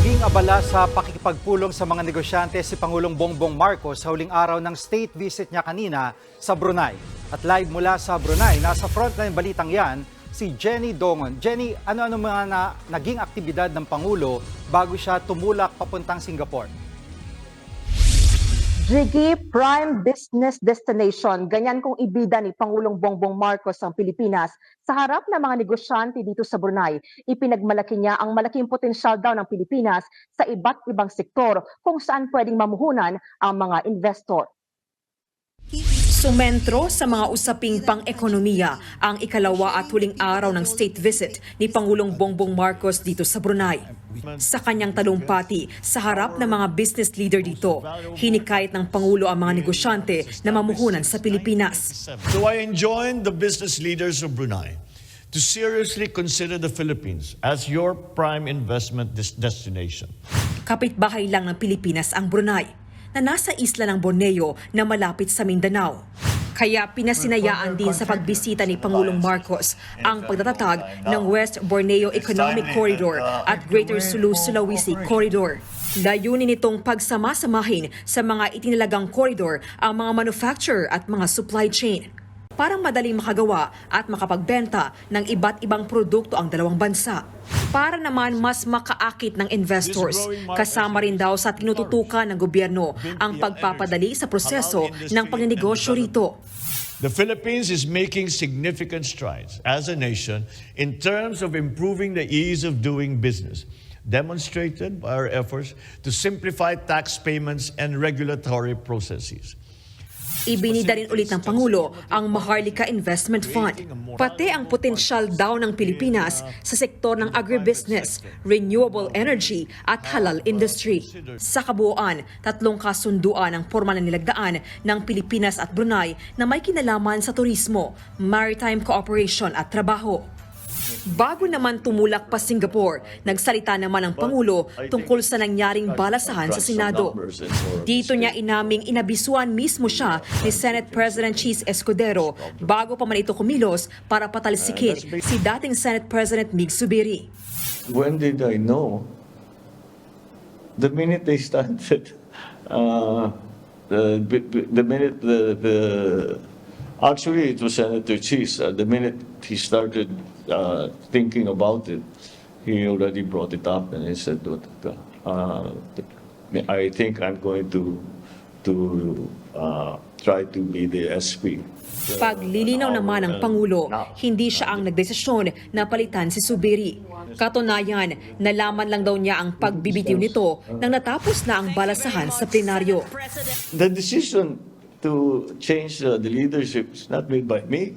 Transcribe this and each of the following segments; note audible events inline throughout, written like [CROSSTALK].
Naging abala sa pakikipagpulong sa mga negosyante si Pangulong Bongbong Marcos sa huling araw ng state visit niya kanina sa Brunei. At live mula sa Brunei, nasa frontline balitang yan, si Jenny Dongon. Jenny, ano-ano mga na, naging aktibidad ng Pangulo bago siya tumulak papuntang Singapore? Jiggy Prime Business Destination. Ganyan kung ibida ni Pangulong Bongbong Marcos ang Pilipinas sa harap ng mga negosyante dito sa Brunei. Ipinagmalaki niya ang malaking potensyal daw ng Pilipinas sa iba't ibang sektor kung saan pwedeng mamuhunan ang mga investor. Sumentro sa mga usaping pang-ekonomiya ang ikalawa at huling araw ng state visit ni Pangulong Bongbong Marcos dito sa Brunei. Sa kanyang talumpati sa harap ng mga business leader dito, hinikayat ng Pangulo ang mga negosyante na mamuhunan sa Pilipinas. So I enjoin the business leaders of Brunei to seriously consider the Philippines as your prime investment des- destination. Kapitbahay lang ng Pilipinas ang Brunei na nasa isla ng Borneo na malapit sa Mindanao. Kaya pinasinayaan din sa pagbisita ni Pangulong Marcos ang pagtatatag ng West Borneo Economic Corridor at Greater Sulu-Sulawesi Corridor. Layunin nitong pagsamasamahin sa mga itinalagang corridor ang mga manufacturer at mga supply chain para madaling makagawa at makapagbenta ng iba't ibang produkto ang dalawang bansa. Para naman mas makaakit ng investors, kasama rin daw sa tinututukan ng gobyerno ang pagpapadali sa proseso ng pagnenegosyo rito. The Philippines is making significant strides as a nation in terms of improving the ease of doing business, demonstrated by our efforts to simplify tax payments and regulatory processes. Ibinida rin ulit ng Pangulo ang Maharlika Investment Fund, pati ang potensyal daw ng Pilipinas sa sektor ng agribusiness, renewable energy at halal industry. Sa kabuuan, tatlong kasunduan ang formal na nilagdaan ng Pilipinas at Brunei na may kinalaman sa turismo, maritime cooperation at trabaho. Bago naman tumulak pa Singapore, nagsalita naman ang Pangulo tungkol sa nangyaring balasahan sa Senado. Dito niya inaming inabisuan mismo siya ni Senate President Cheese Escudero bago pa man ito kumilos para patalsikin si dating Senate President Mig Subiri. when did I know? The minute they started, [LAUGHS] uh, the, the minute the, the, actually it was Senator Cheese, uh, the minute he started uh, thinking about it, he already brought it up and he said, "Look, uh, I think I'm going to, to uh, try to be the SP. Paglilinaw naman ng Pangulo, hindi siya ang nagdesisyon na palitan si Subiri. Katunayan, nalaman lang daw niya ang pagbibitiw nito nang natapos na ang balasahan sa plenaryo. The decision to change uh, the leadership is not made by me,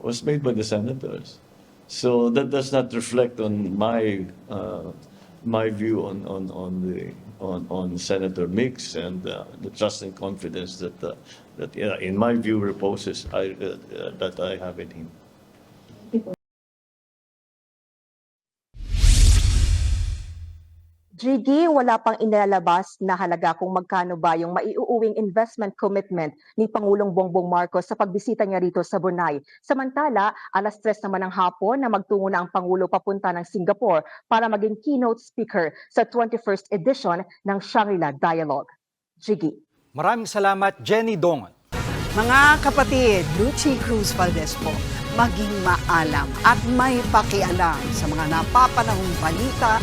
was made by the senators. So that does not reflect on my uh, my view on on on the on on Senator Mix and uh, the trust and confidence that uh, that uh, in my view reposes I uh, uh, that I have in him. Jiggy, wala pang inalabas na halaga kung magkano ba yung maiuuwing investment commitment ni Pangulong Bongbong Marcos sa pagbisita niya rito sa Brunei. Samantala, alas tres naman ng hapon na magtungo na ang Pangulo papunta ng Singapore para maging keynote speaker sa 21st edition ng Shangri-La Dialogue. Jiggy. Maraming salamat, Jenny Dongon. Mga kapatid, Lucy Cruz Valdez po, maging maalam at may pakialam sa mga napapanahong balita